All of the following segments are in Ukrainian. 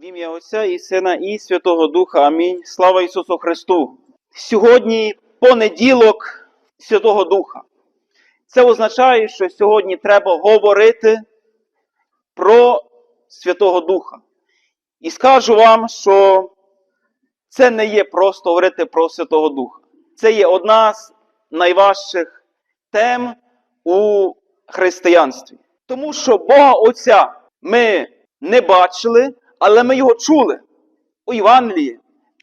В ім'я Отця і Сина і Святого Духа. Амінь. Слава Ісусу Христу. Сьогодні понеділок Святого Духа. Це означає, що сьогодні треба говорити про Святого Духа. І скажу вам, що це не є просто говорити про Святого Духа. Це є одна з найважчих тем у християнстві. Тому що Бога Отця ми не бачили, але ми його чули. У Євангелії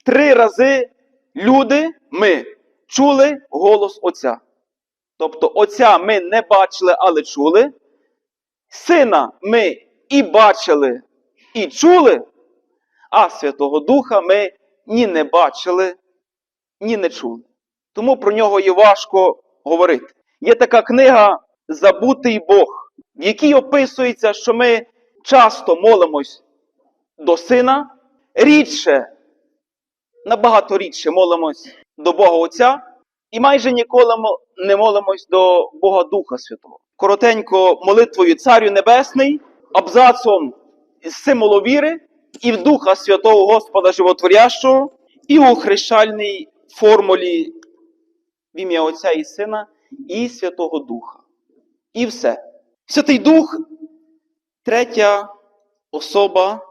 три рази люди ми чули голос Отця. Тобто Отця ми не бачили, але чули. Сина ми і бачили, і чули, а Святого Духа ми ні не бачили, ні не чули. Тому про нього є важко говорити. Є така книга Забутий Бог, в якій описується, що ми часто молимось до Сина, рідше, набагато рідше молимось до Бога Отця, і майже ніколи не молимось до Бога Духа Святого. Коротенько молитвою Царю Небесний, абзацом символу віри, і в Духа Святого Господа Животворящого, і у хрещальній формулі в ім'я Отця і Сина, і Святого Духа. І все. Святий Дух третя особа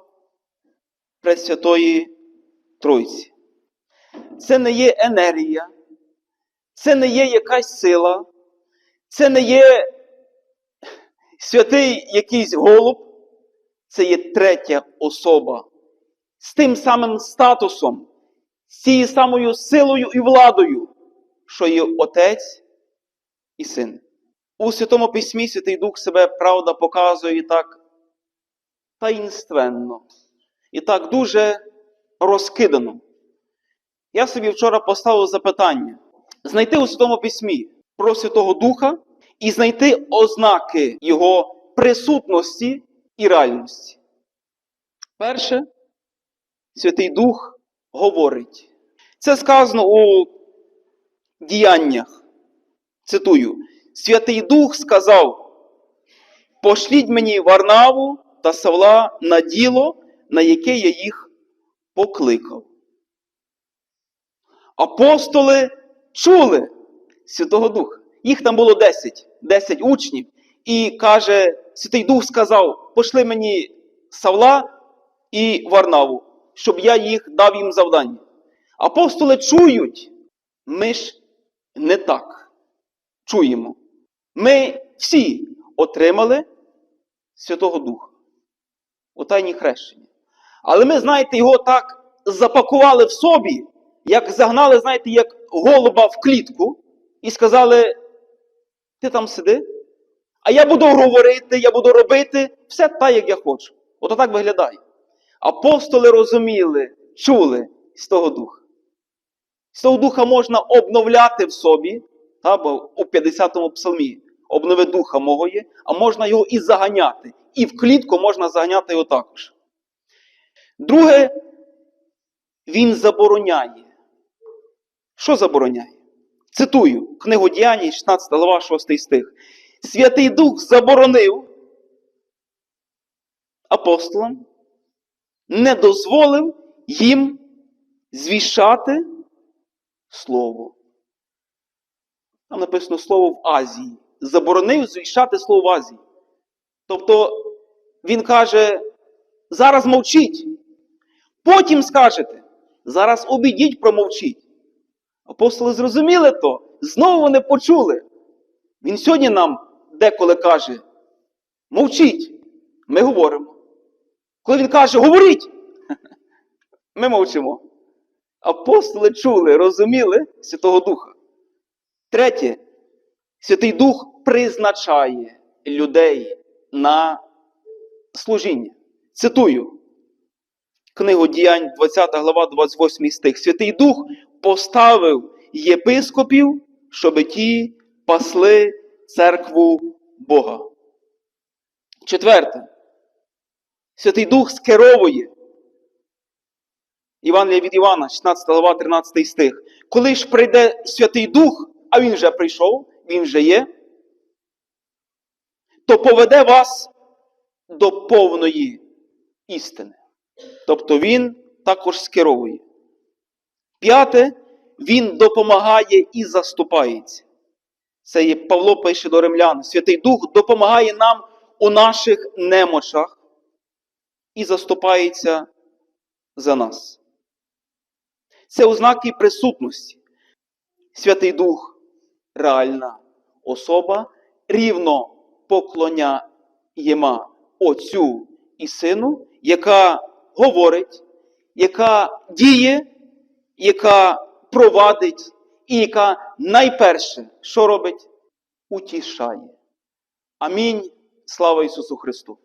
Пресвятої Тройці. Це не є енергія, це не є якась сила, це не є святий якийсь голуб, це є третя особа з тим самим статусом, з цією самою силою і владою, що є Отець і Син. У Святому Письмі Святий Дух себе правда показує так таїнственно і так дуже розкидано. Я собі вчора поставив запитання: знайти у Святому Письмі про Святого Духа і знайти ознаки Його присутності і реальності. Перше, Святий Дух говорить. Це сказано у діяннях. Цитую: Святий Дух сказав: Пошліть мені Варнаву та Савла на діло, на яке я їх покликав. Апостоли чули Святого Духа. Їх там було 10, 10 учнів. І каже, Святий Дух сказав: пошли мені Савла і Варнаву, щоб я їх дав їм завдання. Апостоли чують, ми ж не так чуємо. Ми всі отримали Святого Духа у тайні хрещення. Але ми, знаєте, його так запакували в собі, як загнали, знаєте, як голуба в клітку, і сказали: ти там сиди, а я буду говорити, я буду робити все так, як я хочу. Ото так виглядає. Апостоли розуміли, чули з того духа. З того духа можна обновляти в собі, та, бо у 50-му псалмі обнови духа мого є, а можна його і заганяти. І в клітку можна заганяти його також. Друге, він забороняє. Що забороняє? Цитую книгу Діяній, 16 глава, 6 стих. Святий Дух заборонив апостолам, не дозволив їм звіщати слово. Там написано слово в Азії. Заборонив звіщати слово в Азії. Тобто він каже: зараз мовчіть. Потім скажете, зараз обійдіть, промовчіть. Апостоли зрозуміли то, знову вони почули. Він сьогодні нам деколи каже: мовчіть, ми говоримо. Коли він каже, говоріть, ми мовчимо. Апостоли чули, розуміли Святого Духа. Третє, Святий Дух призначає людей на служіння. Цитую книгу Діянь, 20 глава, 28 стих. Святий Дух поставив єпископів, щоби ті пасли церкву Бога. Четверте. Святий Дух скеровує. Івангелія від Івана, 16 глава, 13 стих. Коли ж прийде Святий Дух, а він вже прийшов, він вже є, то поведе вас до повної істини. Тобто Він також скеровує. П'яте, Він допомагає і заступається. Це є Павло пише до римлян. Святий Дух допомагає нам у наших немочах і заступається за нас. Це ознаки присутності. Святий Дух реальна особа, рівно поклоняєма Отцю і Сину, яка говорить, яка діє, яка провадить і яка найперше, що робить? Утішає. Амінь. Слава Ісусу Христу!